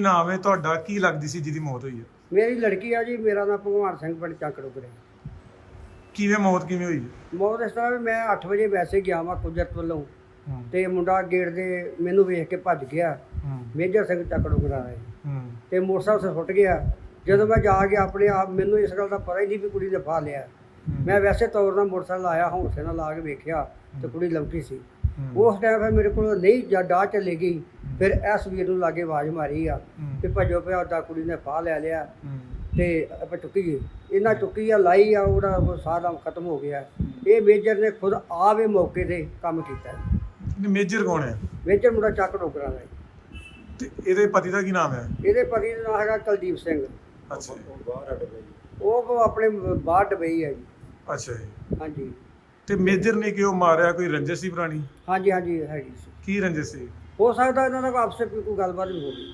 ਕੀ ਨਾਮ ਹੈ ਤੁਹਾਡਾ ਕੀ ਲੱਗਦੀ ਸੀ ਜਿਹਦੀ ਮੌਤ ਹੋਈ ਹੈ? ਮੇਰੀ ਲੜਕੀ ਆ ਜੀ ਮੇਰਾ ਨਾਮ ਭਗਵਾਨ ਸਿੰਘ ਪਿੰਡ ਚੱਕੜੋਗਰੇ ਕਿਵੇਂ ਮੌਤ ਕਿਵੇਂ ਹੋਈ? ਮੌਤ ਇਸ ਤਰ੍ਹਾਂ ਵੀ ਮੈਂ 8 ਵਜੇ ਵੈਸੇ ਗਿਆ ਵਾਂ ਕੁਦਰਤ ਵੱਲੋਂ। ਹੂੰ। ਤੇ ਮੁੰਡਾ ਗੇਟ ਦੇ ਮੈਨੂੰ ਵੇਖ ਕੇ ਭੱਜ ਗਿਆ। ਹੂੰ। ਮੇਜਰ ਸਿੰਘ ਚੱਕੜੋਗਰਾ ਹੈ ਹੂੰ। ਤੇ ਮੋਟਰਸਾਈਕਲ ਸੇ ਸੁੱਟ ਗਿਆ। ਜਦੋਂ ਮੈਂ ਜਾ ਕੇ ਆਪਣੇ ਆਪ ਮੈਨੂੰ ਇਸ ਗੱਲ ਦਾ ਪਤਾ ਹੀ ਨਹੀਂ ਵੀ ਕੁੜੀ ਨੇ ਫਾ ਲਿਆ। ਮੈਂ ਵੈਸੇ ਤੌਰ ਨਾਲ ਮੋਟਰਸਾਈਕਲ ਆਇਆ ਹੌਂਸੇ ਨਾਲ ਲਾ ਕੇ ਵੇਖਿਆ ਤੇ ਕੁੜੀ ਲੰਕੀ ਸੀ। ਉਸ ਟਾਈਮ ਫਿਰ ਮੇਰੇ ਕੋਲ ਨਹੀਂ ਜੱਡਾ ਚਲੇ ਗਈ। ਫਿਰ ਐਸ ਵੀਰ ਨੂੰ ਲਾਗੇ ਆਵਾਜ਼ ਮਾਰੀ ਆ ਕਿ ਭੱਜੋ ਪਿਆ ਉਹਦਾ ਕੁੜੀ ਨੇ ਫਾ ਲੈ ਲਿਆ ਤੇ ਆਪਾਂ ਚੁੱਕੀਏ ਇਹਨਾਂ ਚੁੱਕੀ ਆ ਲਾਈ ਆ ਉਹਦਾ ਦਾ ਖਤਮ ਹੋ ਗਿਆ। ਇਹ ਮੇਜਰ ਨੇ ਖੁਦ ਆਵੇ ਮੌਕੇ ਤੇ ਕੰਮ ਕੀਤਾ। ਮੇਜਰ ਕੌਣ ਹੈ? ਮੇਜਰ ਮੁੰਡਾ ਚੱਕ ਡੋਕਰਾਂ ਦਾ। ਹੈ। ਤੇ ਇਹਦੇ ਪਤੀ ਦਾ ਕੀ ਨਾਮ ਹੈ? ਇਹਦੇ ਪਤੀ ਦਾ ਨਾਮ ਹੈਗਾ ਕੁਲਦੀਪ ਸਿੰਘ। ਅੱਛਾ ਉਹ ਆਪਣੇ ਬਾਹਰ ਡਬਈ ਹੈ ਜੀ। ਅੱਛਾ ਜੀ। ਹਾਂਜੀ। ਤੇ ਮੇਜਰ ਨੇ ਕਿਉਂ ਮਾਰਿਆ? ਕੋਈ ਰੰਜਿਸ਼ ਸੀ ਪੁਰਾਣੀ? ਹਾਂਜੀ ਹਾਂਜੀ ਹੈਗੀ ਸੀ। ਕੀ ਰੰਜਿਸ਼ ਸੀ? ਹੋ ਸਕਦਾ ਇਹਨਾਂ ਦਾ ਕੋਈ ਆਪਸੇ ਕੋਈ ਕੋਈ ਗੱਲਬਾਤ ਵੀ ਹੋ ਗਈ।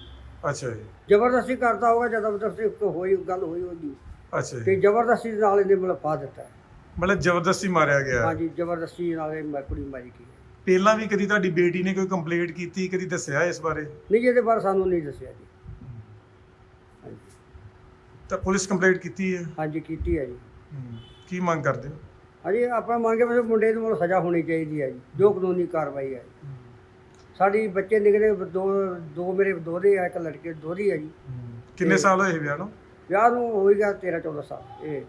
ਅੱਛਾ ਜੀ। ਜ਼ਬਰਦਸਤੀ ਕਰਦਾ ਹੋਗਾ ਜ਼ਬਰਦਸਤੀ ਹੋਈ ਗੱਲ ਹੋਈ ਹੋਗੀ ਅੱਛਾ ਤੇ ਜੀ ਜ਼ਬਰਦਸਤੀ ਦੇ ਨਾਲ ਇਹਨੇ ਪਾ ਦਿੱਤਾ। ਮਤਲਬ ਜ਼ਬਰਦਸਤੀ ਮਾਰਿਆ ਗਿਆ। ਹੈ। ਹਾਂਜੀ ਜ਼ਬਰਦਸਤੀ ਨਾਲ ਇਹ ਮੈਂ ਕੁੜੀ ਮਾਰੀ ਗਈ। ਪਹਿਲਾਂ ਵੀ ਕਦੀ ਤੁਹਾਡੀ ਬੇਟੀ ਨੇ ਕੋਈ ਕੰਪਲੇਂਟ ਕੀਤੀ ਕਦੀ ਦੱਸਿਆ ਇਸ ਬਾਰੇ? ਨਹੀਂ ਇਹਦੇ ਬਾਰੇ ਸਾਨੂੰ ਨਹੀਂ ਦੱਸਿਆ ਜੀ। ਹਾਂਜੀ। ਤਾਂ ਪੁਲਿਸ ਕੰਪਲੇਂਟ ਕੀਤੀ ਹੈ? ਹਾਂਜੀ ਕੀਤੀ ਹੈ ਜੀ। ਕੀ ਮੰਗ ਕਰਦੇ ਹੋ? ਹਾਂਜੀ ਆਪਾਂ ਮੰਗੇ ਵੀ ਮੁੰਡੇ ਨੂੰ ਮਤਲਬ ਸਜ਼ਾ ਹੋਣੀ ਚਾਹੀਦੀ ਹੈ ਜੀ ਜੋ ਕਾਨੂੰਨੀ ਕਾਰਵਾਈ ਹੈ। ਸਾਡੀ ਬੱਚੇ ਨਿਕਲੇ ਦੋ ਦੋ ਮੇਰੇ ਦੋਹਰੇ ਆ ਇੱਕ ਲੜਕੇ ਦੋਹਰੀ ਹੈ ਜੀ। ਕਿੰਨੇ ਸਾਲ ਹੋਏ ਵਿਆਹ ਨੂੰ? ਵਿਆਹ ਨੂੰ ਹੋਏਗਾ 13 14 ਸਾਲ ਇਹ।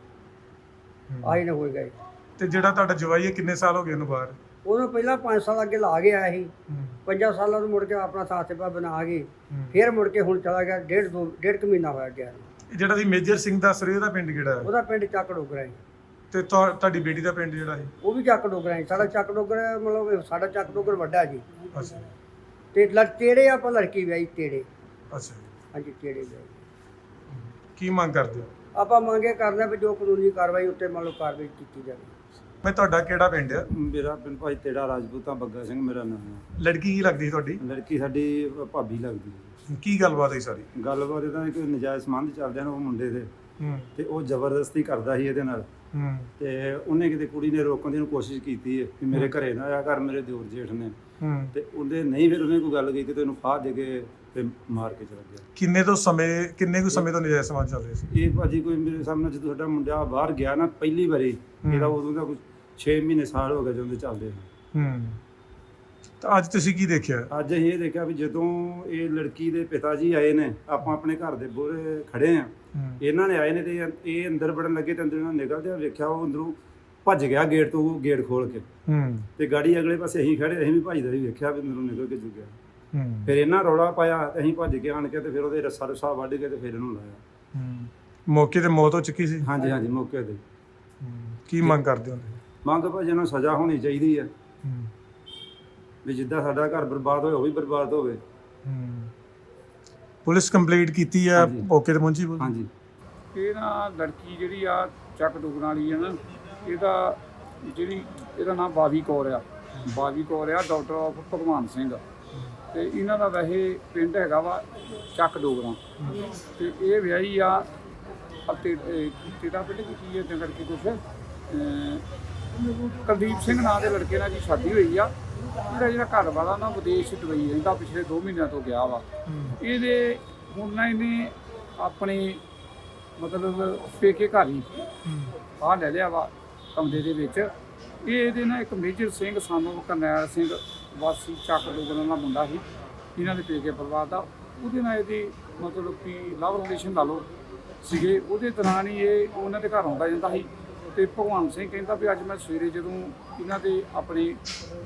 ਆਈ ਨਾ ਹੋਏਗਾ ਜੀ ਤੇ ਜਿਹੜਾ ਤੁਹਾਡਾ ਜਵਾਈ ਹੈ ਕਿੰਨੇ ਸਾਲ ਹੋ ਗਏ ਉਹਨੂੰ ਬਾਹਰ? ਉਹਨੂੰ ਪਹਿਲਾਂ 5 ਸਾਲ ਅੱਗੇ ਲਾ ਗਿਆ ਸੀ। ਹੂੰ। ਪੰਜਾਂ ਸਾਲਾਂ ਤੋਂ ਮੁੜ ਕੇ ਆਪਣਾ ਸਾਥ ਸੇਵਾ ਬਣਾ ਕੇ ਹੂੰ। ਫਿਰ ਮੁੜ ਕੇ ਹੁਣ ਚਲਾ ਗਿਆ ਡੇਢ ਦੋ ਡੇਢ ਕੁ ਮਹੀਨਾ ਹੋਇਆ ਗਿਆ। ਇਹ ਜਿਹੜਾ ਦੀ ਮੇਜਰ ਸਿੰਘ ਦੱਸ ਰਹੇ ਉਹਦਾ ਪਿੰਡ ਕਿਹੜਾ ਹੈ? ਉਹਦਾ ਪਿੰਡ ਚੱਕ ਡੋਗਰਾ ਹੈ। ਤੇ ਤੁਹਾ- ਤੁਹਾਡੀ ਬੇਟੀ ਦਾ ਪਿੰਡ ਜਿਹੜਾ ਹੈ ਉਹ ਵੀ ਚੱਕ ਡੋਗਰਾ ਹੈ ਸਾਡਾ ਚੱਕ ਡੋਗਰਾ ਮਤਲਬ ਸਾਡਾ ਚੱਕ ਡੋਗਰ ਵੱਡਾ ਜੀ। ਅੱਛਾ। ਤੇ ਲੜ ਤੇੜੇ ਆਪਾਂ ਲੜਕੀ ਵਿਆਹੀ ਤੇੜੇ। ਅੱਛਾ। ਹਾਂਜੀ ਤੇੜੇ ਵਿਆਹੀ। ਕੀ ਮੰਗ ਕਰਦੇ ਹੋ? ਆਪਾਂ ਮੰਗੇ ਕਰਨਾ ਵੀ ਜੋ ਕਾਨੂੰਨੀ ਕਾਰਵਾਈ ਉੱਤੇ ਮੰਨ ਲਓ ਕਾਰਵਾਈ ਕੀਤੀ ਜਾਵੇ। ਮੈਂ ਤੁਹਾਡਾ ਕਿਹੜਾ ਪਿੰਡ ਹੈ ਮੇਰਾ ਪਿੰਡ ਭਾਈ ਤੇੜਾ ਰਾਜਪੂਤਾਂ ਬੱਗਾ ਸਿੰਘ ਮੇਰਾ ਨਾਮ ਹੈ ਲੜਕੀ ਕੀ ਲੱਗਦੀ ਸੀ ਤੁਹਾਡੀ? ਲੜਕੀ ਸਾਡੀ ਭਾਬੀ ਲੱਗਦੀ ਹੈ ਕੀ ਗੱਲਬਾਤ ਹੈ ਸਾਰੀ? ਗੱਲਬਾਤ ਇਹਦਾ ਕਿ ਨਜਾਇਜ਼ ਸੰਬੰਧ ਚੱਲਦੇ ਹਨ ਉਹ ਮੁੰਡੇ ਦੇ। ਹੂੰ। ਤੇ ਉਹ ਜ਼ਬਰਦਸਤੀ ਕਰਦਾ ਸੀ ਇਹਦੇ ਨਾਲ। ਹੂੰ। ਤੇ ਉਹਨੇ ਕਿਤੇ ਕੁੜੀ ਨੇ ਰੋਕਣ ਦੀ ਨੂੰ ਕੋਸ਼ਿਸ਼ ਕੀਤੀ ਹੈ ਕਿ ਮੇਰੇ ਘਰੇ ਨਾ ਆਇਆ ਕਰ ਮੇਰੇ ਦਿਓਰ ਜੇਠ ਨੇ। ਹੂੰ। ਤੇ ਉਹਦੇ ਨਹੀਂ ਫਿਰ ਉਹਨੇ ਕੋਈ ਗੱਲ ਕੀਤੀ ਤੇ ਉਹਨੂੰ ਫਾਹ ਦੇ ਕੇ ਤੇ ਮਾਰ ਕੇ ਚਲਾ ਗਿਆ। ਕਿੰਨੇ ਤੋਂ ਸਮੇਂ ਕਿੰਨੇ ਕੁ ਸਮੇਂ ਤੋਂ ਨਜਾਇਜ਼ ਸਮਾਜ ਚੱਲ ਰਹੇ ਸੀ? ਇਹ ਭਾਜੀ ਕੋਈ ਮੇਰੇ ਸਾਹਮਣੇ ਜਦੋਂ ਸਾਡਾ ਮੁੰਡਾ ਬਾਹਰ ਗਿਆ ਨਾ ਪਹਿਲੀ ਵਾਰੀ। ਇਹਦਾ ਉਦੋਂ ਦਾ ਕੁਝ 6 ਮਹੀਨੇ ਸਾਲ ਹੋ ਗਏ ਜਦੋਂ ਦੇ ਚੱਲਦੇ ਹੂੰ। ਤਾਂ ਅੱਜ ਤੁਸੀਂ ਕੀ ਦੇਖਿਆ? ਅੱਜ ਅਸੀਂ ਇਹ ਦੇਖਿਆ ਵੀ ਜਦੋਂ ਇਹ ਲੜਕੀ ਦੇ ਪਿਤਾ ਜੀ ਆਏ ਨੇ ਆਪਾਂ ਆਪਣੇ ਘਰ ਦੇ ਬੂਹਰੇ ਖੜੇ ਆ ਇਹਨਾਂ ਨੇ ਆਏ ਨੇ ਤੇ ਇਹ ਅੰਦਰ ਵੜਨ ਲੱਗੇ ਤੇ ਅੰਦਰ ਨਿਕਲਦੇ ਆ ਵੇਖਿਆ ਉਹ ਅੰਦਰੋਂ ਭੱਜ ਗਿਆ ਗੇਟ ਤੋਂ ਗੇਟ ਖੋਲ ਕੇ। ਤੇ ਗਾੜੀ ਅਗਲੇ ਪਾਸੇ ਅਸੀਂ ਖੜੇ ਅਸੀਂ ਵੀ ਭੱਜਦੇ ਹੀ ਵੇਖਿਆ ਵੀ ਅੰਦਰੋਂ ਨਿਕਲ ਕੇ ਹੂੰ। ਫਿਰ ਇਹਨਾਂ ਰੌਲਾ ਪਾਇਆ ਅਸੀਂ ਭੱਜ ਕੇ ਆਣ ਕੇ ਤੇ ਫਿਰ ਉਹਦੇ ਰੱਸਾ ਰੁੱਸਾ ਵੱਢ ਕੇ ਤੇ ਫਿਰ ਇਹਨੂੰ ਲਾਇਆ। ਮੌਕੇ ਤੇ ਮੌਤ ਹੋ ਚੁੱਕੀ ਸੀ? ਹਾਂਜੀ ਹਾਂਜੀ ਮੌਕੇ ਤੇ। ਕੀ ਮੰਗ ਕਰਦੇ ਹੋ? ਮੰਗ ਭਾਜੀ ਨੂੰ ਸਜ਼ਾ ਹੋਣੀ ਚਾਹੀਦੀ ਹੂੰ। ਵੀ ਜਿੱਦਾਂ ਸਾਡਾ ਘਰ ਬਰਬਾਦ ਹੋਇਆ ਉਹ ਵੀ ਬਰਬਾਦ ਹੋਵੇ। ਹੂੰ। ਪੁਲਿਸ ਕੰਪਲੀਟ ਕੀਤੀ ਆ ਹਾਂਜੀ। ਮੌਕੇ ਤੇ ਪਹੁੰਚੀ ਪੁਲਿਸ? ਹਾਂਜੀ। ਇਹ ਨਾ ਲੜਕੀ ਜਿਹੜੀ ਆ ਚੱਕ ਡੁਗਣ ਵਾਲੀ ਹੈ ਨਾ ਇਹਦਾ ਜਿਹੜੀ ਇਹਦਾ ਨਾਮ ਬਾਵੀ ਕੌਰ ਆ। ਬਾਵੀ ਕੌਰ ਆ ਡਾਕਟਰ ਆਫ ਭਗਵਾਨ ਸਿੰਘ। ਤੇ ਇਹਨਾਂ ਦਾ ਵੈਸੇ ਪਿੰਡ ਹੈਗਾ ਵਾ ਚੱਕ ਡੋਗਰਾ। ਤੇ ਇਹ ਵਿਆਹੀ ਆ ਅਤੇ ਤੇਰਾ ਪਿੰਡ ਕੀ ਕੀ ਹੈ ਤੇ ਕਰਕੇ ਕੁਛ? ਅਹ, ਕੁਲਦੀਪ ਸਿੰਘ ਨਾਂ ਦੇ ਲੜਕੇ ਨਾਲ ਜੀ ਸ਼ਾਦੀ ਹੋਈ ਆ। ਇਹਦਾ ਜਿਹੜਾ ਘਰ ਵਾਲਾ ਨਾ ਵਿਦੇਸ਼ ਦੁਬਈ ਰਹਿੰਦਾ ਪਿਛਲੇ 2 ਮਹੀਨਿਆਂ ਤੋਂ ਗਿਆ ਵਾ। ਇਹਦੇ ਹੁਣ ਨਾ ਇਹਨੇ ਆਪਣੇ ਮਤਲਬ ਪੇਕੇ ਘਰ ਹੀ ਆ ਲੈ ਲਿਆ ਵਾ ਕਮਰੇ ਦੇ ਵਿੱਚ। ਇਹ ਇਹਦੇ ਨਾਲ ਇੱਕ ਮੇਜਰ ਸਿੰਘ ਸਾਨੂੰ ਕਰਨੈਲ ਸਿੰਘ ਵਾਸੀ ਚੱਕ ਲੋਗਨ ਦਾ ਮੁੰਡਾ ਸੀ ਇਹਨਾਂ ਦੇ ਪੇਕੇ ਪਰਿਵਾਰ ਦਾ। ਉਹਦੇ ਨਾਲ ਇਹਦੀ ਮਤਲਬ ਕਿ ਲਵ ਰਿਲੇਸ਼ਨ ਲਾ ਲਓ ਸੀਗੇ। ਉਹਦੇ ਦੌਰਾਨ ਹੀ ਇਹ ਉਹਨਾਂ ਦੇ ਘਰ ਆਉਂਦਾ ਜਾਂਦਾ ਸੀ। ਤੇ ਭਗਵਾਨ ਸਿੰਘ ਕਹਿੰਦਾ ਵੀ ਅੱਜ ਮੈਂ ਸਵੇਰੇ ਜਦੋਂ ਇਹਨਾਂ ਦੇ ਆਪਣੇ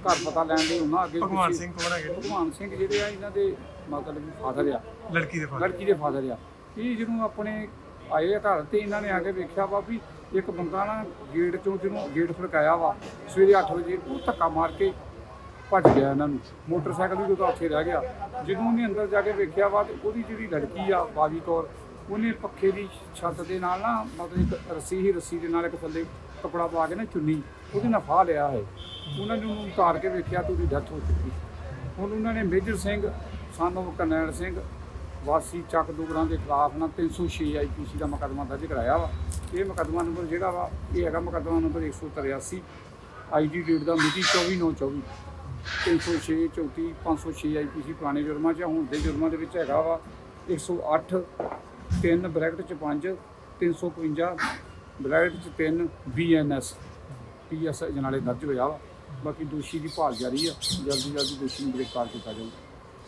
ਘਰ ਪਤਾ ਲੈਣ ਲਈ ਉਹਨਾਂ ਅੱਗੇ ਭਗਵਾਨ ਸਿੰਘ ਕੌਣ ਹੈਗੇ ਭਗਵਾਨ ਸਿੰਘ ਜਿਹੜੇ ਆ ਇਹਨਾਂ ਦੇ ਮਤਲਬ ਫਾਦਰ ਆ। ਲੜਕੀ ਦੇ ਫਾਦਰ ਲੜਕੀ ਦੇ ਫਾਦਰ ਆ। ਇਹ ਜਦੋਂ ਆਪਣੇ ਆਏ ਆ ਘਰ ਤੇ ਇਹਨਾਂ ਨੇ ਆ ਕੇ ਵੇਖਿਆ ਵਾ ਵੀ ਇੱਕ ਬੰਦਾ ਨਾ ਗੇਟ ਚੋਂ ਜਿਹਨੂੰ ਗੇਟ ਖੜਕਾਇਆ ਵਾ ਸਵੇਰੇ 8 ਵਜੇ ਉਹ ਧੱਕਾ ਮਾਰ ਕੇ ਭੱਜ ਗਿਆ ਇਹਨਾਂ ਨੂੰ। ਮੋਟਰਸਾਈਕਲ ਵੀ ਉਹਦਾ ਉੱਥੇ ਰਹਿ ਗਿਆ। ਜਦੋਂ ਉਹਨੇ ਅੰਦਰ ਜਾ ਕੇ ਵੇਖਿਆ ਵਾ ਤੇ ਉਹਦੀ ਜਿਹੜੀ ਲੜਕੀ ਆ ਬਾਵੀ ਕੌਰ ਉਹਨੇ ਪੱਖੇ ਦੀ ਛੱਤ ਦੇ ਨਾਲ ਨਾ ਮਤਲਬ ਇੱਕ ਰੱਸੀ ਹੀ ਰੱਸੀ ਦੇ ਨਾਲ ਇੱਕ ਥੱਲੇ ਕਪੜਾ ਪਾ ਕੇ ਨਾ ਚੁੰਨੀ ਉਹਦੇ ਨਾਲ ਫਾਹ ਲਿਆ ਹੈ ਉਹਨਾਂ ਨੇ ਉਹਨੂੰ ਉਤਾਰ ਕੇ ਵੇਖਿਆ ਤੇ ਉਹਦੀ ਡੈਥ ਹੋ ਚੁੱਕੀ ਹੁਣ ਉਹਨਾਂ ਨੇ ਮੇਜਰ ਸਿੰਘ ਸਾਨੂੰ ਕਰਨੈਲ ਸਿੰਘ, ਵਾਸੀ ਚੱਕ ਦੁਗਰਾਂ ਦੇ ਖਿਲਾਫ ਨਾ 306 ਆਈਪੀਸੀ ਦਾ ਮੁਕੱਦਮਾ ਦਰਜ ਕਰਾਇਆ ਵਾ। ਇਹ ਮੁਕੱਦਮਾ ਨੰਬਰ ਜਿਹੜਾ ਵਾ, ਇਹ ਹੈਗਾ ਮੁਕੱਦਮਾ ਨੰਬਰ 183 ਆਈਡੀ ਡੇਟ ਦਾ ਮਿਤੀ 24924 306 34 506 ਆਈਪੀਸੀ ਪੁਰਾਣੇ ਜੁਰਮਾਂ 'ਚ ਹੁਣ ਦੇ ਜੁਰਮਾਂ ਦੇ ਵਿੱਚ ਹੈਗਾ ਵਾ 108 3 ਬ੍ਰੈਕਟ ਚ 5 355 ਬ੍ਰੈਕਟ ਚ 3 ਬੀਐਨਐਸ ਪੀਐਸ ਜਨਾਲੇ ਦਰਜ ਹੋਇਆ ਵਾ। ਬਾਕੀ ਦੋਸ਼ੀ ਦੀ ਭਾਲ ਜਾਰੀ ਆ। ਜਲਦੀ ਜਲਦੀ ਦੋਸ਼ੀ ਨੂੰ ਗ੍ਰਿਫਤਾਰ ਕੀਤਾ ਜਾਊਗਾ।